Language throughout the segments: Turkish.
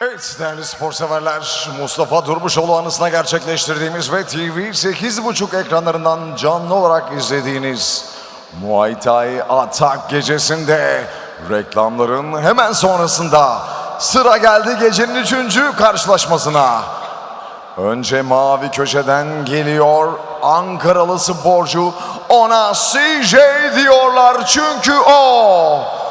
Evet değerli spor severler Mustafa Durmuşoğlu anısına gerçekleştirdiğimiz ve TV 8.5 ekranlarından canlı olarak izlediğiniz Muay Thai Atak gecesinde reklamların hemen sonrasında sıra geldi gecenin üçüncü karşılaşmasına. Önce mavi köşeden geliyor Ankaralı sporcu ona CJ diyorlar çünkü o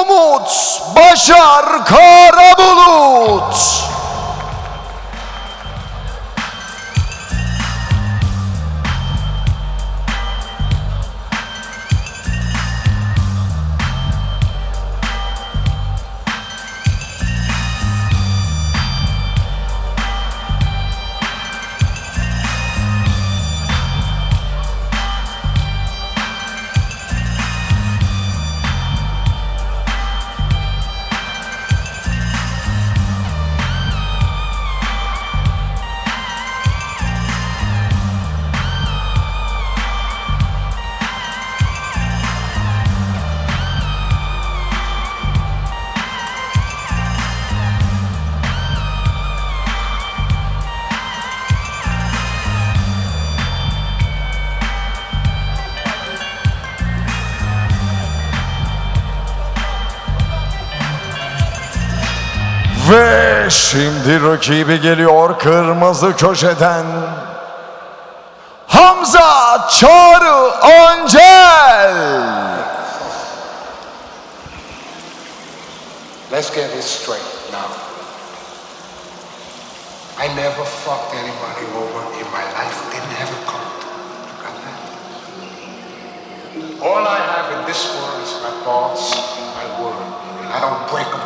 Umut Başar Karabulut. Ve şimdi rakibi geliyor kırmızı köşeden. Hamza Çağrı Öncel. Let's get this straight now. I never fucked anybody over in my life. Didn't have a coat. You got that? All I have in this world is my thoughts and my word. And I don't break them.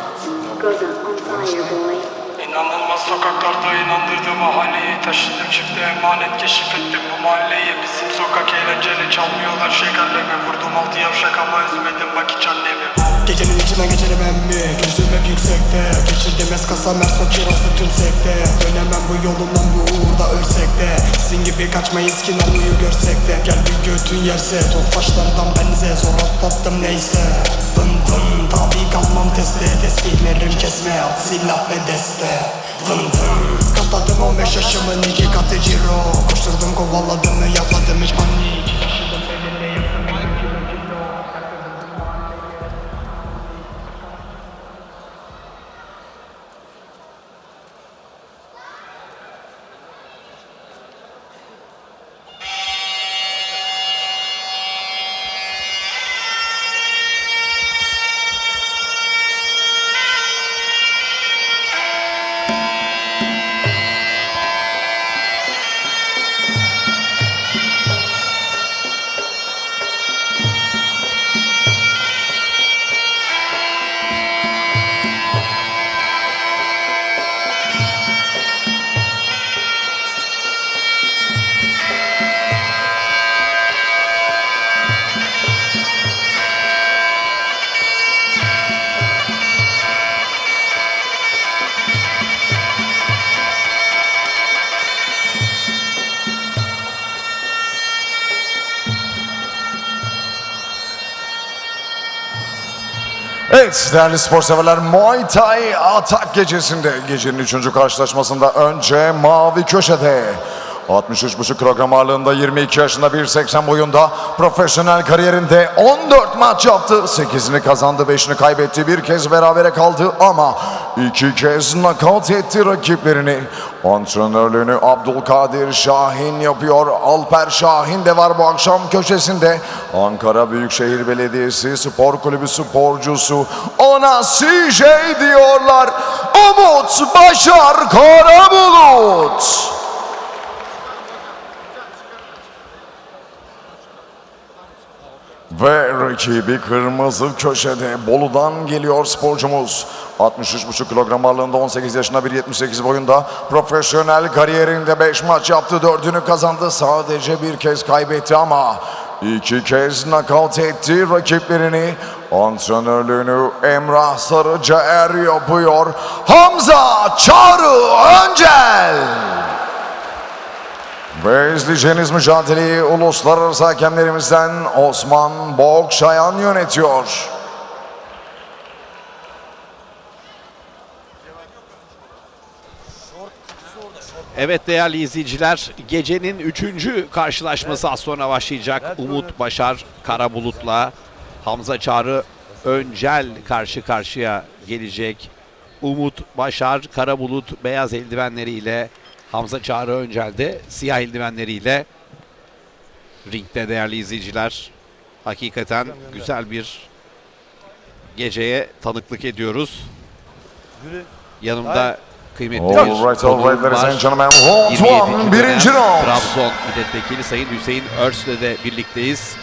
Goes on fire, boy. İnanılmaz sokaklarda inandırdı mahalleyi Taşıdım çifte emanet keşfettim bu mahalleyi Bizim sokak eğlenceli çalmıyorlar. Şekerleme Vurdum altı yavşak ama üzmedim. Bak hiç annemi. Gecenin içine geçerim emmi Gözüm hep yüksekte. Geçirdim eskasa merso kirası tüm sekte. Dönemem bu yolundan bu uğurda ölsek de. Sizin gibi kaçmayız ki namluyu görsek de. Gel bir götün yerse Tofaşlardan benze. Zor atlattım neyse Vın vın. Tabi kalmam teste Tesbihlerim kesme. At silah ve deste. Vın vın. Katladım 15 yaşımın iki katı ciro. Koşturdum kovaladım ve yapmadım hiç panik Evet değerli spor severler Muay Thai Atak gecesinde gecenin üçüncü karşılaşmasında önce mavi köşede 63,5 kilogram ağırlığında 22 yaşında 1.80 boyunda profesyonel kariyerinde 14 maç yaptı. 8'ini kazandı 5'ini kaybetti. Bir kez berabere kaldı ama iki kez nakavt etti rakiplerini. Antrenörlüğünü Abdülkadir Şahin yapıyor. Alper Şahin de var bu akşam köşesinde. Ankara Büyükşehir Belediyesi Spor Kulübü sporcusu ona CJ diyorlar. Umut Başar Karabulut. Ve rakibi kırmızı köşede Bolu'dan geliyor sporcumuz. 63,5 kilogram ağırlığında 18 yaşında 1.78 boyunda. Profesyonel kariyerinde 5 maç yaptı 4'ünü kazandı. Sadece bir kez kaybetti ama iki kez nakavt etti rakiplerini. Antrenörlüğünü Emrah Sarıcaer yapıyor. Hamza Çağrı Öncel Ve izleyeceğiniz mücadeleyi uluslararası hakemlerimizden Osman Bokşayan yönetiyor. Evet değerli izleyiciler, gecenin üçüncü karşılaşması az sonra başlayacak. Umut Başar Karabulut'la Hamza Çağrı Öncel karşı karşıya gelecek. Umut Başar Karabulut beyaz eldivenleriyle Hamza Çağrı Öncel de siyah eldivenleriyle ringde değerli izleyiciler. Hakikaten güzel bir geceye tanıklık ediyoruz. Yanımda kıymetli bir All right, all right, konuğum ladies var. and gentlemen. Round 27. one, birinci round. Trabzon milletvekili Sayın Hüseyin Örs'le de birlikteyiz.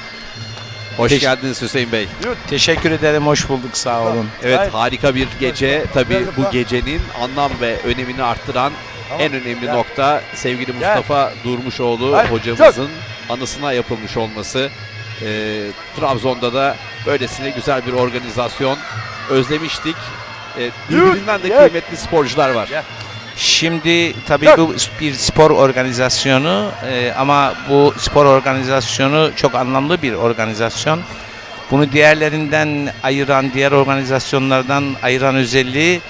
Hoş Teş- geldiniz Hüseyin Bey. Teşekkür ederim, hoş bulduk, sağ olun. Evet harika bir gece. Tabii bu gecenin anlam ve önemini arttıran en önemli nokta sevgili Mustafa Durmuşoğlu hocamızın anısına yapılmış olması. Ee, Trabzon'da da böylesine güzel bir organizasyon özlemiştik. Ee, birbirinden de kıymetli sporcular var. Şimdi tabii bu bir spor organizasyonu e, ama bu spor organizasyonu çok anlamlı bir organizasyon. Bunu diğerlerinden ayıran, diğer organizasyonlardan ayıran özelliği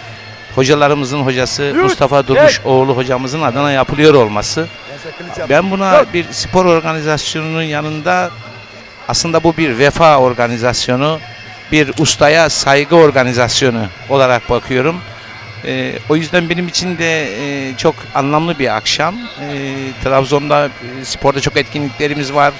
hocalarımızın hocası Mustafa Durmuşoğlu hocamızın adına yapılıyor olması. Ben buna bir spor organizasyonunun yanında aslında bu bir vefa organizasyonu, bir ustaya saygı organizasyonu olarak bakıyorum. Ee, o yüzden benim için de e, çok anlamlı bir akşam. Ee, Trabzon'da e, sporda çok etkinliklerimiz var.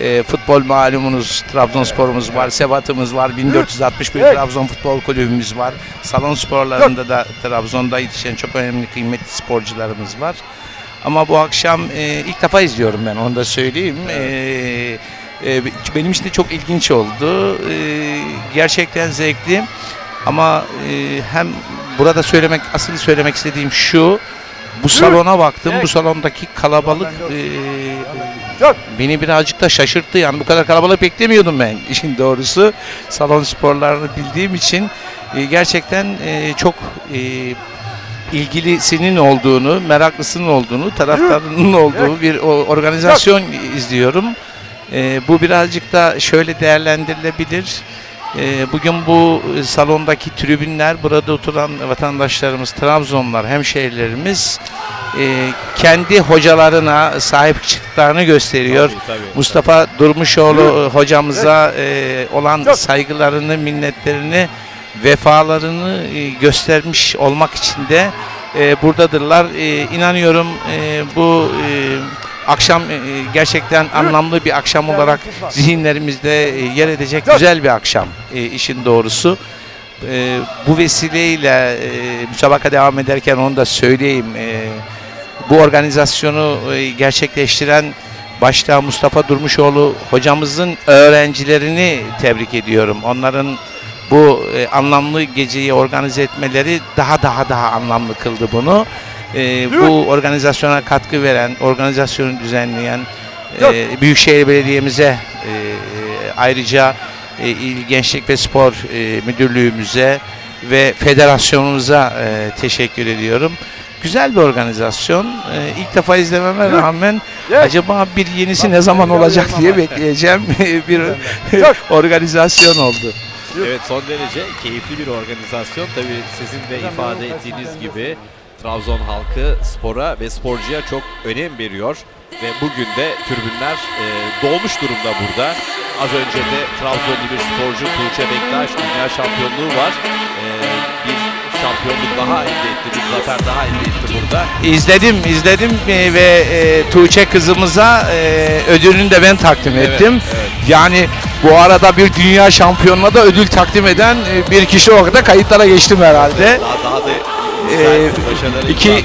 Ee, futbol malumunuz Trabzonspor'umuz var, Sebat'ımız var, 1461 Trabzon Futbol Kulübümüz var. Salon sporlarında da Trabzon'da yetişen çok önemli kıymetli sporcularımız var. Ama bu akşam e, ilk defa izliyorum ben onu da söyleyeyim. Ee, e, benim için de çok ilginç oldu. Ee, gerçekten zevkli. Ama e, hem burada söylemek asıl söylemek istediğim şu. Bu salona baktım. Bu salondaki kalabalık e, beni birazcık da şaşırttı. Yani bu kadar kalabalık beklemiyordum ben işin doğrusu. Salon sporlarını bildiğim için e, gerçekten e, çok e, ilgilisinin olduğunu, meraklısının olduğunu, taraftarının olduğu bir organizasyon izliyorum. E, bu birazcık da şöyle değerlendirilebilir. E, bugün bu salondaki tribünler, burada oturan vatandaşlarımız, Trabzonlar, hemşehrilerimiz e, kendi hocalarına sahip çıktıklarını gösteriyor. Tabii, tabii. Mustafa Durmuşoğlu e, hocamıza e, olan saygılarını, minnetlerini, vefalarını e, göstermiş olmak için de e, buradadırlar. E, inanıyorum e, bu e, akşam e, gerçekten anlamlı bir akşam olarak zihinlerimizde e, yer edecek güzel bir akşam e, işin doğrusu. E, bu vesileyle e, müsabaka devam ederken onu da söyleyeyim. E, bu organizasyonu e, gerçekleştiren başta Mustafa Durmuşoğlu hocamızın öğrencilerini tebrik ediyorum. Onların bu e, anlamlı geceyi organize etmeleri daha daha daha anlamlı kıldı bunu. E, bu organizasyona katkı veren, organizasyonu düzenleyen e, Büyükşehir Belediye'mize e, ayrıca e, İl Gençlik ve Spor e, Müdürlüğümüze ve federasyonumuza e, teşekkür ediyorum. Güzel bir organizasyon. E, ilk defa izlememe rağmen acaba bir yenisi ne zaman olacak diye bekleyeceğim bir organizasyon oldu. Evet son derece keyifli bir organizasyon. Tabii sizin de ifade ettiğiniz gibi Trabzon halkı spora ve sporcuya çok önem veriyor. Ve bugün de tribünler e, dolmuş durumda burada. Az önce de Trabzonlu bir sporcu Tuğçe Bektaş dünya şampiyonluğu var. E, şampiyonluk daha elde etti, bir zafer daha elde etti burada. İzledim, izledim e, ve e, Tuğçe kızımıza e, ödülünü de ben takdim Evet, ettim. evet. Yani bu arada bir dünya şampiyonuna da ödül takdim eden e, bir kişi olarak da kayıtlara geçtim herhalde. Daha, daha da başarıları iki-.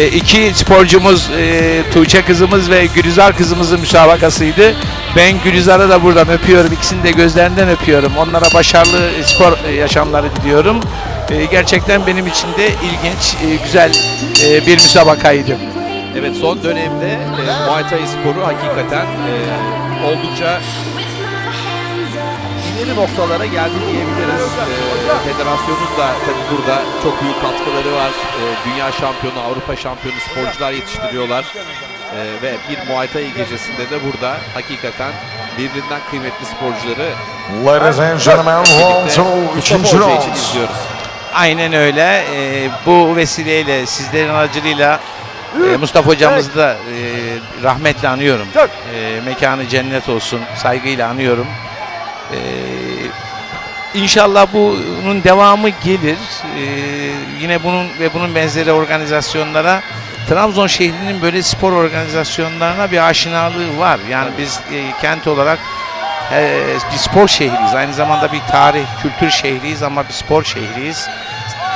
E, iki sporcumuz e, Tuğçe kızımız ve Gülizar kızımızın müsabakasıydı. Ben Gülizar'ı da buradan öpüyorum. İkisini de gözlerinden öpüyorum. Onlara başarılı spor yaşamları diliyorum. E, gerçekten benim için de ilginç, e, güzel e, bir müsabakaydı. Evet son dönemde e, Muay Thai sporu hakikaten e, oldukça ileri noktalara geldi diyebiliriz. E, federasyonun da tabii burada çok büyük katkıları var. E, dünya şampiyonu, Avrupa şampiyonu sporcular yetiştiriyorlar. E, ve bir Muay Thai gecesinde de burada hakikaten birbirinden kıymetli sporcuları Ladies and gentlemen, round birlikte two, round. izliyoruz. Aynen öyle. E, bu vesileyle sizlerin aracılığıyla E, Mustafa hocamızı da e, rahmetle anıyorum. E, mekanı cennet olsun. Saygıyla anıyorum. E, İnşallah bunun devamı gelir. Ee, yine bunun ve bunun benzeri organizasyonlara Trabzon şehrinin böyle spor organizasyonlarına bir aşinalığı var. Yani biz e, kent olarak e, bir spor şehriyiz. Aynı zamanda bir tarih, kültür şehriyiz ama bir spor şehriyiz.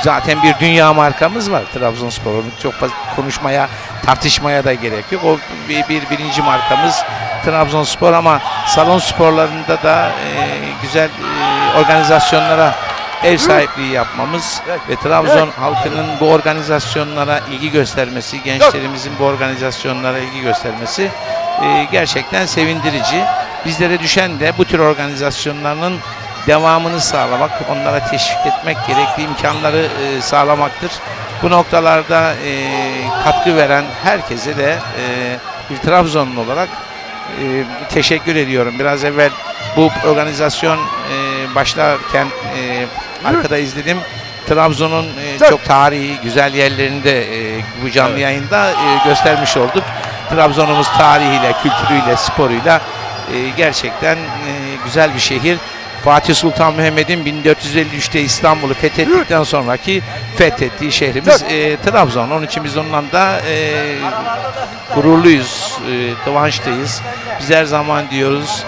Zaten bir dünya markamız var Trabzonspor. Onu çok fazla konuşmaya, tartışmaya da gerek yok. O bir, bir birinci markamız Trabzonspor ama salon sporlarında da e, güzel e, organizasyonlara ev sahipliği yapmamız ve Trabzon halkının bu organizasyonlara ilgi göstermesi, gençlerimizin bu organizasyonlara ilgi göstermesi e, gerçekten sevindirici. Bizlere düşen de bu tür organizasyonların devamını sağlamak, onlara teşvik etmek, gerekli imkanları e, sağlamaktır. Bu noktalarda e, katkı veren herkese de e, bir Trabzonlu olarak e, teşekkür ediyorum. Biraz evvel bu organizasyon e, başlarken e, arkada izledim. Trabzon'un e, çok tarihi, güzel yerlerini de e, bu canlı yayında e, göstermiş olduk. Trabzon'umuz tarihiyle, kültürüyle, sporuyla e, gerçekten e, güzel bir şehir. Fatih Sultan Mehmet'in 1453'te İstanbul'u fethettikten sonraki fethettiği şehrimiz e, Trabzon. Onun için biz ondan da e, gururluyuz, e, kıvançlıyız. Biz her zaman diyoruz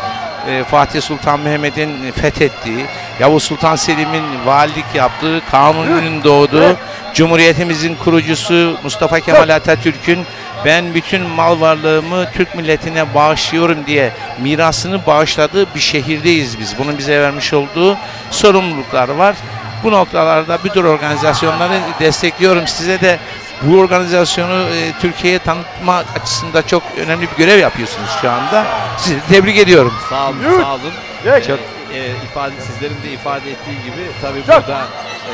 e, Fatih Sultan Mehmet'in fethettiği, Yavuz Sultan Selim'in valilik yaptığı, Kanuni'nin doğduğu, Cumhuriyetimizin kurucusu Mustafa Kemal Atatürk'ün ben bütün mal varlığımı Türk milletine bağışlıyorum diye mirasını bağışladığı bir şehirdeyiz biz. Bunun bize vermiş olduğu sorumluluklar var. Bu noktalarda bütün organizasyonları destekliyorum. Size de bu organizasyonu e, Türkiye'ye tanıtma açısında çok önemli bir görev yapıyorsunuz şu anda. Sizi tebrik ediyorum. Sağ olun, sağ olun. Çok- Ee, e, ifade, sizlerin de ifade ettiği gibi tabii burada e,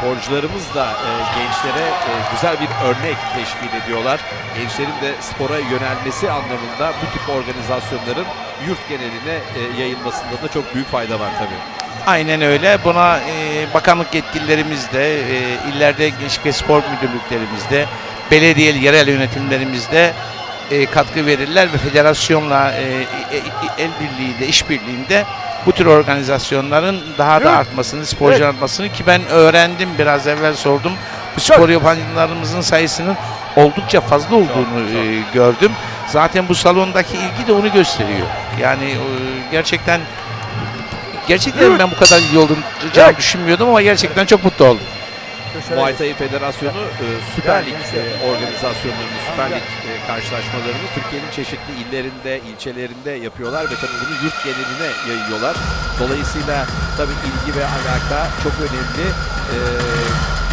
sporcularımız da e, gençlere e, güzel bir örnek teşkil ediyorlar. Gençlerin de spora yönelmesi anlamında bu tip organizasyonların yurt geneline e, yayılmasında da çok büyük fayda var tabii. Aynen öyle. Buna e, bakanlık yetkililerimiz de, e, illerde gençlik ve spor müdürlüklerimizde, belediye yerel yönetimlerimizde e, katkı verirler ve federasyonla e, e, e, el birliğiyle, işbirliğinde bu tür organizasyonların daha da artmasını, sporcu artmasını ki ben öğrendim biraz evvel sordum. Bu spor yapanlarımızın sayısının oldukça fazla olduğunu e, gördüm. Zaten bu salondaki ilgi de onu gösteriyor. Yani e, gerçekten Gerçekten ben bu kadar iyi olduğunu düşünmüyordum ama gerçekten çok mutlu oldum. Muay Thai Federasyonu e, Süper Lig e, organizasyonlarını, Süper Lig e, karşılaşmalarını Türkiye'nin çeşitli illerinde, ilçelerinde yapıyorlar ve tabii bunu yurt geneline yayıyorlar. Dolayısıyla tabii ilgi ve alaka çok önemli. E,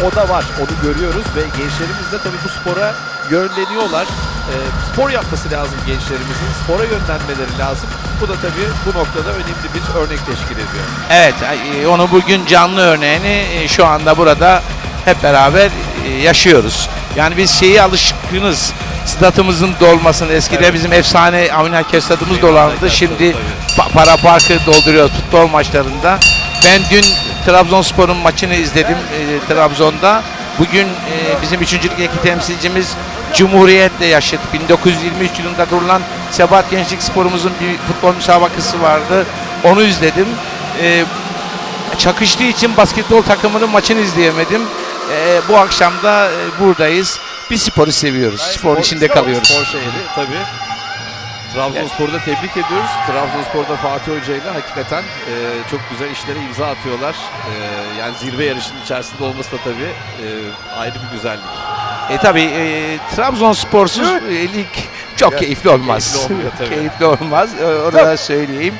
o da var, onu görüyoruz ve gençlerimiz de tabii bu spora yönleniyorlar. E, spor yapması lazım gençlerimizin, spora yönlenmeleri lazım. Bu da tabii bu noktada önemli bir örnek teşkil ediyor. Evet, e, onu bugün canlı örneğini e, şu anda burada hep beraber e, yaşıyoruz. Yani biz şeyi alışkınız. Statımızın dolmasını. Eskiden Evet. bizim efsane Avni Aker stadımız. Aker Şimdi pa- para parkı dolduruyoruz futbol maçlarında. Ben dün Trabzonspor'un maçını izledim e, Trabzon'da. Bugün e, bizim 3. ligdeki temsilcimiz Cumhuriyet'le yaşıt. 1923 yılında kurulan Sebat Gençlik Sporumuzun bir futbol müsabakası vardı. Onu izledim. E, çakıştığı için basketbol takımının maçını izleyemedim. E, bu akşam da e, buradayız. Bir sporu seviyoruz. Spor içinde kalıyoruz. Spor şehri tabii. Trabzonspor'u da tebrik ediyoruz. Trabzonspor'da Fatih Hoca ile hakikaten e, çok güzel işlere imza atıyorlar. E, yani zirve yarışının içerisinde olması da tabii e, ayrı bir güzellik. E tabi e, Trabzonspor'suz e, lig çok Ya, keyifli olmaz. keyifli olmuyor tabii. keyifli olmaz. E, Onu da söyleyeyim.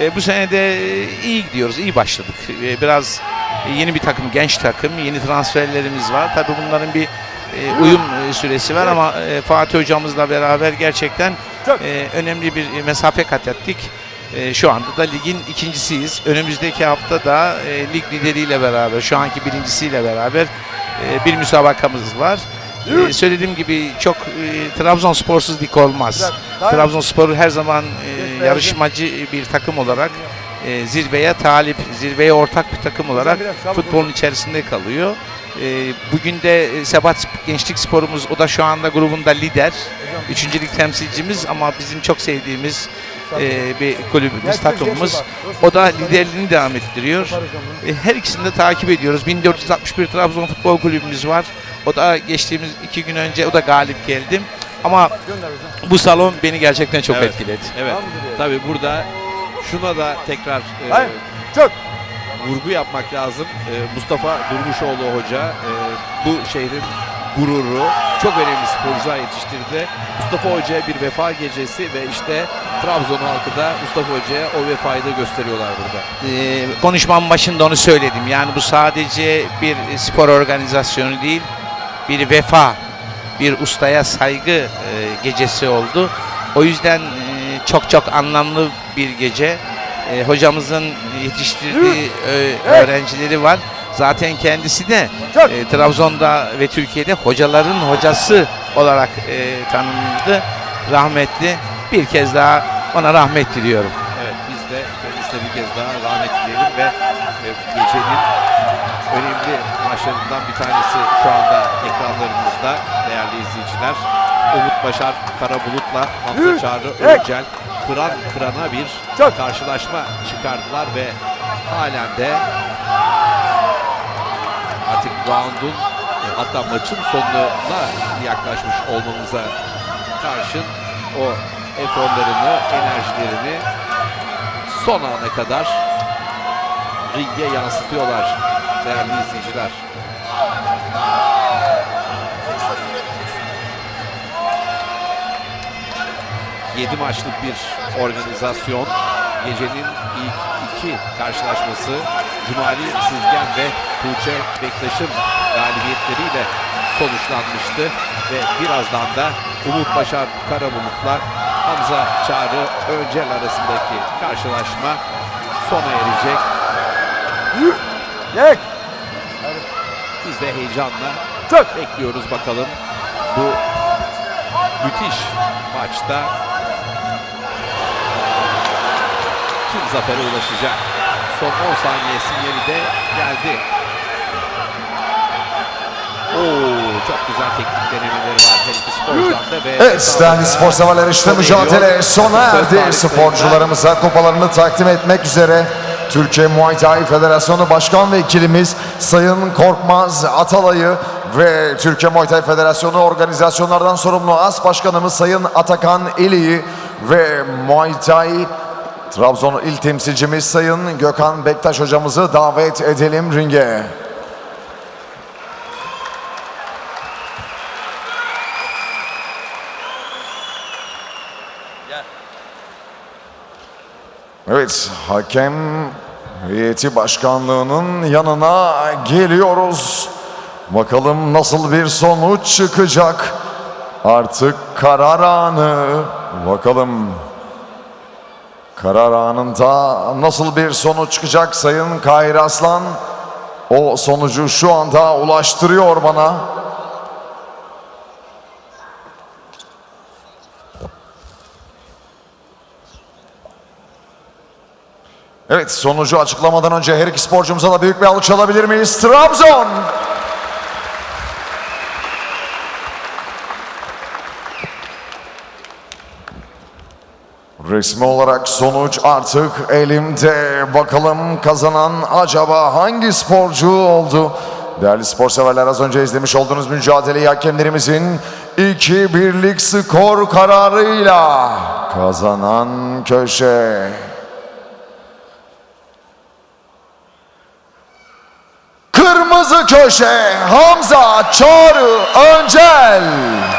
E, bu sene de iyi gidiyoruz, iyi başladık. E, biraz yeni bir takım, genç takım, yeni transferlerimiz var. Tabi bunların bir e, uyum e, süresi var ama e, Fatih hocamızla beraber gerçekten e, önemli bir e, mesafe kat ettik. E, şu anda da ligin ikincisiyiz. Önümüzdeki hafta da e, lig lideriyle beraber, şu anki birincisiyle beraber e, bir müsabakamız var. E, söylediğim gibi çok e, Trabzonsporsuz lig olmaz. Trabzonspor her zaman e, yarışmacı bir takım olarak e, zirveye talip, zirveye ortak bir takım olarak futbolun içerisinde kalıyor. E, bugün de e, Sebat Gençlik Sporumuz o da şu anda grubunda lider. Üçüncülük temsilcimiz ama bizim çok sevdiğimiz e, bir kulübümüz, takımımız. O da liderliğini devam ettiriyor. E, her ikisini de takip ediyoruz. 1461 Trabzon Futbol Kulübümüz var. O da geçtiğimiz iki gün önce o da galip geldim. Ama bu salon beni gerçekten çok Evet. etkiledi. Evet. Tabii burada şuna da tekrar e, Hayır, çok. vurgu yapmak lazım. E, Mustafa Durmuşoğlu Hoca e, bu şehrin gururu. Çok önemli sporcular yetiştirdi. Mustafa Hoca'ya bir vefa gecesi ve işte Trabzon halkı da Mustafa Hoca'ya o vefayı da gösteriyorlar burada. Ee, konuşmamın başında onu söyledim. Yani bu sadece bir spor organizasyonu değil, bir vefa, bir ustaya saygı e, gecesi oldu. O yüzden e, çok çok anlamlı bir gece. E, hocamızın yetiştirdiği e, öğrencileri var. Zaten kendisi de e, Trabzon'da ve Türkiye'de hocaların hocası olarak e, tanındı. Rahmetli. Bir kez daha ona rahmet diliyorum. Evet biz de kendisine bir kez daha rahmet dileyelim ve, ve gecenin önemli maçlarından bir tanesi şu anda ekranlarımızda değerli izleyiciler. Umut Başar Karabulut'la Hamza Çağrı Öncel kıran kırana bir Çok. karşılaşma çıkardılar ve halen de artık round'un hatta maçın sonuna yaklaşmış olmamıza karşın o eforlarını, enerjilerini son ana kadar ringe yansıtıyorlar değerli izleyiciler. Yedi maçlık bir organizasyon. Gecenin ilk iki karşılaşması Cumali Sizgen ve Tuğçe Bektaş'ın galibiyetleriyle sonuçlanmıştı. Ve birazdan da Umut Başar Karabulut'la Hamza Çağrı Öncel arasındaki karşılaşma sona erecek. Yek. Biz de heyecanla Çok. bekliyoruz bakalım bu müthiş maçta kim zafere ulaşacak? Son 10 saniye sinyali de geldi. Oo, çok güzel teknik denemeleri var her iki sporcudan da ve Evet değerli spor severler işte mücadele sona erdi. Sporcularımıza kupalarını takdim etmek üzere Türkiye Muay Thai Federasyonu Başkan Vekilimiz Sayın Korkmaz Atalay'ı ve Türkiye Muay Thai Federasyonu organizasyonlardan sorumlu As Başkanımız Sayın Atakan İli'yi ve Muay Thai Trabzon İl Temsilcimiz Sayın Gökhan Bektaş hocamızı davet edelim ringe. Evet, hakem heyeti başkanlığının yanına geliyoruz. Bakalım nasıl bir sonuç çıkacak. Artık karar anı. Bakalım karar anında nasıl bir sonuç çıkacak Sayın Kahir Aslan. O sonucu şu anda ulaştırıyor bana. Evet sonucu açıklamadan önce her iki sporcumuza da büyük bir alkış alabilir miyiz? Trabzon! Resmi olarak sonuç artık elimde. Bakalım kazanan acaba hangi sporcu oldu? Değerli spor severler az önce izlemiş olduğunuz mücadeleyi hakemlerimizin 2-1'lik skor kararıyla kazanan köşe. Kırmızı köşe Hamza Çağrı Öncel.